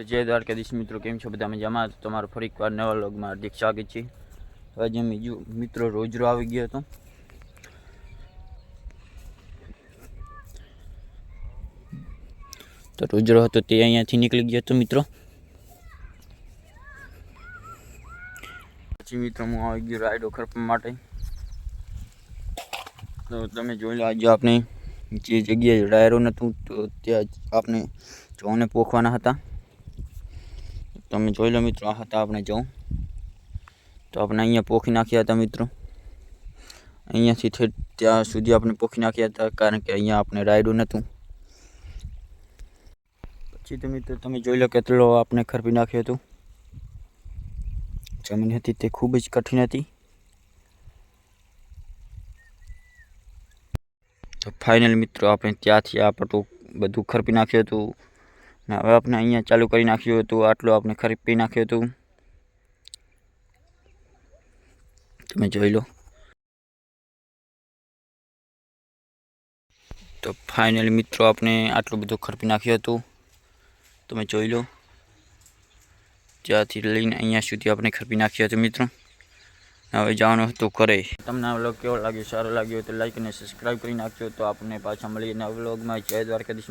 તો જય દ્વારકાધીશ મિત્રો, કેમ છો બધા મજામાં? તમારો ફરી એકવાર નવા લોગમાં હાર્દિક સ્વાગત છે. આજે બીજું મિત્રો રોજરો આવી ગયો હતો. તો રોજરો હતો તે અહીંયાથી નીકળી ગયો હતો મિત્રો. પછી મિત્રો હું આવી ગયો રાઈડો ખરપવા માટે. તો તમે જોઈ લો આજે આપણે જે જગ્યાએ ડાયરો નહોતું, તો ત્યાં આપણે જોને પોખવાના હતા. તમે જોઈ લો મિત્રો, આ હતા આપણે જવું તો આપણે અહીંયા પોખી નાખ્યા હતા મિત્રો. અહીંયાથી ઠેઠ ત્યાં સુધી આપણે પોખી નાખ્યા હતા, કારણ કે અહીંયા આપણે રાયડું નહોતું. પછી તો મિત્રો, તમે જોઈ લો કેટલો આપણે ખરપી નાખ્યું હતું. જમીન હતી તે ખૂબ જ કઠિન હતી. તો ફાઇનલ મિત્રો, આપણે ત્યાંથી આ પટું બધું ખરપી નાખ્યું હતું. ને હવે આપણે અહીંયા ચાલુ કરી નાખ્યું હતું, આટલું આપણે ખરીપી નાખ્યું હતું. તમે જોઈ લો. તો ફાઇનલી મિત્રો આપણે આટલું બધું ખરપી નાખ્યું હતું. તમે જોઈ લો. ત્યાંથી લઈને અહીંયા સુધી આપણે ખરપી નાખ્યું હતું મિત્રો. હવે જવાનું હતું કરે તમને આ વ્લોગ કેવો લાગ્યો? સારો લાગ્યો તો લાઈક અને સબસ્ક્રાઈબ કરી નાખજો. તો આપણને પાછા મળીએ નવા વ્લોગમાં. જય દ્વારકાધીશ